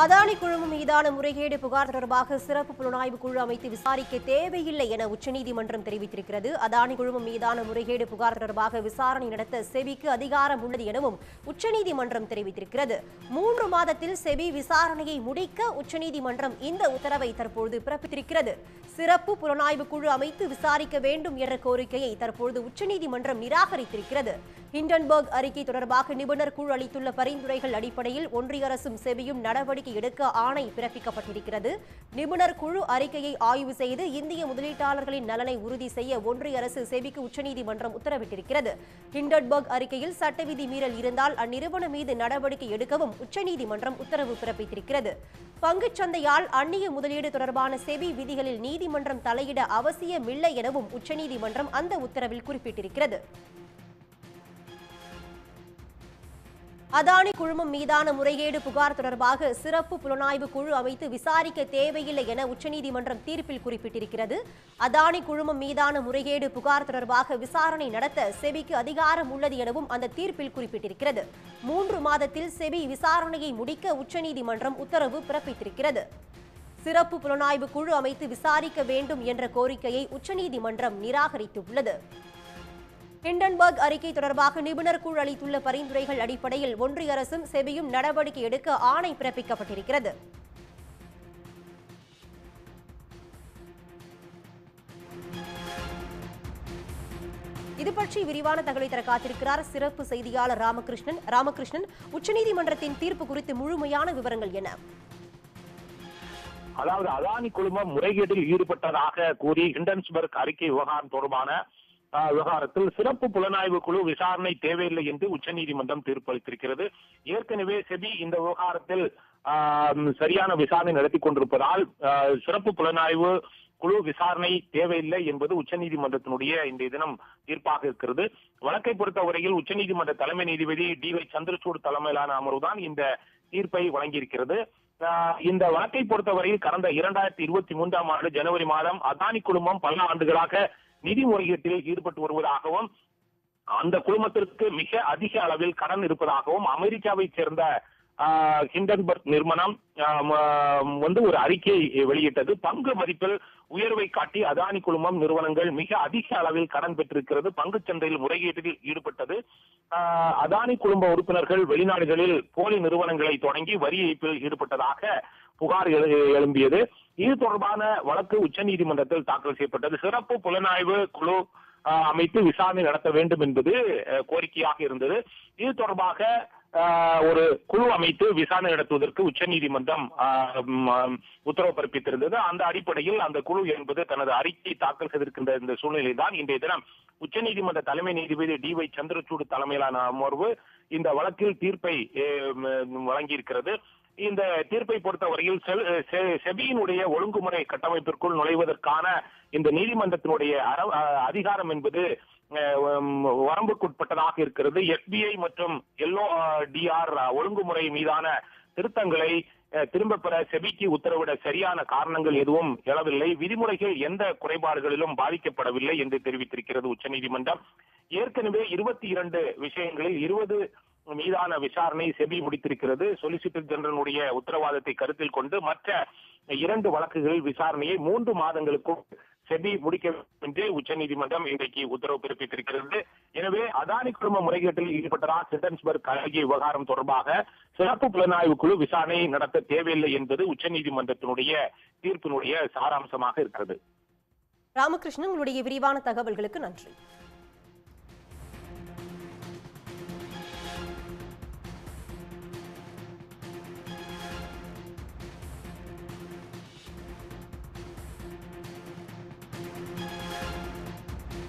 அதானி குழுமம் மீதான முறைகேடு புகார் தொடர்பாக சிறப்பு புலனாய்வு குழு அமைத்து விசாரிக்க தேவையில்லை என உச்சநீதிமன்றம் தெரிவித்திருக்கிறது. அதானி குழுமம் மீதான முறைகேடு புகார் தொடர்பாக விசாரணை நடத்த செபிக்கு அதிகாரம் உள்ளது எனவும் உச்சநீதிமன்றம் தெரிவித்திருக்கிறது. மூன்று மாதத்தில் செபி விசாரணையை முடிக்க உச்சநீதிமன்றம் இந்த உத்தரவை தற்பொழுது பிறப்பித்திருக்கிறது. சிறப்பு புலனாய்வு குழு அமைத்து விசாரிக்க வேண்டும் என்ற கோரிக்கையை தற்பொழுது உச்சநீதிமன்றம் நிராகரித்திருக்கிறது. ஹிண்டன்பர்க் அறிக்கை தொடர்பாக நிபுணர் குழு அளித்துள்ள பரிந்துரைகள் அடிப்படையில் ஒன்றிய அரசும் செபியும் நடவடிக்கை நடவடிக்கை எடுக்க ஆணை பிறப்பிக்கப்பட்டிருக்கிறது. நிபுணர் குழு அறிக்கையை ஆய்வு செய்து இந்திய முதலீட்டாளர்களின் நலனை உறுதி செய்ய ஒன்றிய அரசு செபிக்கு உச்சநீதிமன்றம் உத்தரவிட்டிருக்கிறது. ஹிண்டன்பர்க் அறிக்கையில் சட்டவிதி மீறல் இருந்தால் அந்நிறுவனம் மீது நடவடிக்கை எடுக்கவும் உச்சநீதிமன்றம் உத்தரவு பிறப்பித்திருக்கிறது. பங்குச்சந்தையால் அந்நிய முதலீடு தொடர்பான செபி விதிகளில் நீதிமன்றம் தலையிட அவசியமில்லை எனவும் உச்சநீதிமன்றம் அந்த உத்தரவில் குறிப்பிட்டிருக்கிறது. அதானி குழுமம் மீதான முறைகேடு புகார் தொடர்பாக சிறப்பு புலனாய்வு குழு அமைத்து விசாரிக்க தேவையில்லை என உச்சநீதிமன்றம் தீர்ப்பில் குறிப்பிட்டிருக்கிறது. அதானி குழுமம் மீதான முறைகேடு புகார் தொடர்பாக விசாரணை நடத்த செபிக்கு அதிகாரம் உள்ளது எனவும் அந்த தீர்ப்பில் குறிப்பிட்டிருக்கிறது. மூன்று மாதத்தில் செபி விசாரணையை முடிக்க உச்சநீதிமன்றம் உத்தரவு பிறப்பித்திருக்கிறது. சிறப்பு புலனாய்வு குழு அமைத்து விசாரிக்க வேண்டும் என்ற கோரிக்கையை உச்சநீதிமன்றம் நிராகரித்துள்ளது. ஹிண்டன்பர்க் அறிக்கை தொடர்பாக நிபுணர் குழு அளித்துள்ள பரிந்துரைகள் அடிப்படையில் ஒன்றிய அரசும் செபியும் நடவடிக்கை எடுக்க ஆணை பிறப்பிக்கப்பட்டிருக்கிறது. இது பற்றி விரிவான தகவலை தர காத்திருக்கிறார் சிறப்பு செய்தியாளர் ராமகிருஷ்ணன். ராமகிருஷ்ணன் உச்சநீதிமன்றத்தின் தீர்ப்பு குறித்து முழுமையான விவரங்கள் என்ன? அதாவது அதானி குழுமம் முறைகேட்டில் ஈடுபட்டதாக கூறி ஹிண்டன்ஸ்பர்க் அறிக்கை விவகாரம் தொடர்பான விவகாரத்தில் சிறப்பு புலனாய்வு குழு விசாரணை தேவையில்லை என்று உச்சநீதிமன்றம் தீர்ப்பளித்திருக்கிறது. ஏற்கனவே செபி இந்த விவகாரத்தில் சரியான விசாரணை நடத்தி கொண்டிருப்பதால் சிறப்பு புலனாய்வு குழு விசாரணை தேவையில்லை என்பது உச்சநீதிமன்றத்தினுடைய இன்றைய தினம் தீர்ப்பாக இருக்கிறது. வழக்கை பொறுத்தவரையில் உச்சநீதிமன்ற தலைமை நீதிபதி டி ஒய் சந்திரசூட் தலைமையிலான அமர்வுதான் இந்த தீர்ப்பை வழங்கியிருக்கிறது. ஆஹ் இந்த வழக்கை பொறுத்தவரையில் கடந்த இரண்டாயிரத்தி இருபத்தி மூன்றாம் ஆண்டு ஜனவரி மாதம் அதானி குழுமம் பல ஆண்டுகளாக நிதி முறைகேட்டில் ஈடுபட்டு வருவதாகவும் அந்த குழுமத்திற்கு மிக அதிக அளவில் கடன் இருப்பதாகவும் அமெரிக்காவைச் சேர்ந்த ஹிண்டன்பர்க் நிறுவனம் வந்து ஒரு அறிக்கை வெளியிட்டது. பங்கு மதிப்பில் உயர்வை காட்டி அதானி குழுமம் நிறுவனங்கள் மிக அதிக அளவில் கடன் பெற்றிருக்கிறது. பங்கு சந்தையில் முறைகேட்டில் ஈடுபட்டது. ஆஹ், அதானி குழும உறுப்பினர்கள் வெளிநாடுகளில் போலி நிறுவனங்களை தொடங்கி வரி ஏய்ப்பில் ஈடுபட்டதாக புகார் எழு- எழும்பியது. இது தொடர்பான வழக்கு உச்சநீதிமன்றத்தில் தாக்கல் செய்யப்பட்டது. சிறப்பு புலனாய்வு குழு அமைத்து விசாரணை நடத்த வேண்டும் என்பது கோரிக்கையாக இருந்தது. இது தொடர்பாக ஒரு குழு அமைத்து விசாரணை நடத்துவதற்கு உச்சநீதிமன்றம் உத்தரவு பிறப்பித்திருந்தது. அந்த அடிப்படையில் அந்த குழு என்பது தனது அறிக்கை தாக்கல் செய்திருக்கின்ற இந்த சூழ்நிலை தான் இன்றைய தினம் உச்சநீதிமன்ற தலைமை நீதிபதி டி ஒய் சந்திரசூடு தலைமையிலான அமர்வு இந்த வழக்கில் தீர்ப்பை வழங்கியிருக்கிறது. இந்த தீர்ப்பை பொறுத்தவரையில் செபியினுடைய ஒழுங்குமுறை கட்டமைப்பிற்குள் நுழைவதற்கான இந்த நீதிமன்றத்தினுடைய அதிகாரம் என்பது வரம்புக்குட்பட்டதாக இருக்கிறது. எஸ்பிஐ மற்றும் எல்லோ டிஆர் ஒழுங்குமுறை மீதான திருத்தங்களை திரும்ப பெற செபிக்கு உத்தரவிட சரியான காரணங்கள் எதுவும் எழவில்லை. விதிமுறைகள் எந்த குறைபாடுகளிலும் பாதிக்கப்படவில்லை என்று தெரிவித்திருக்கிறது உச்சநீதிமன்றம். ஏற்கனவே இருபத்தி இரண்டு விஷயங்களில் இருபது மீதான விசாரணை செபி முடித்திருக்கிறது. சொலிசிட்டர் ஜெனரலுடைய உத்தரவாதத்தை கருத்தில் கொண்டு மற்ற இரண்டு வழக்குகளில் விசாரணையை மூன்று மாதங்களுக்கும் செபி முடிக்க வேண்டும் என்று உச்சநீதிமன்றம் இன்றைக்கு உத்தரவு பிறப்பித்திருக்கிறது. எனவே அதானி குழும முறைகேட்டில் ஈடுபட்டதா சிட்டன்ஸ்பர்க் அழகிய விவகாரம் தொடர்பாக சிறப்பு புலனாய்வு குழு விசாரணை நடத்த தேவையில்லை என்பது உச்சநீதிமன்றத்தினுடைய தீர்ப்பினுடைய சாராம்சமாக இருக்கிறது. ராமகிருஷ்ணன் உங்களுடைய விரிவான தகவல்களுக்கு நன்றி.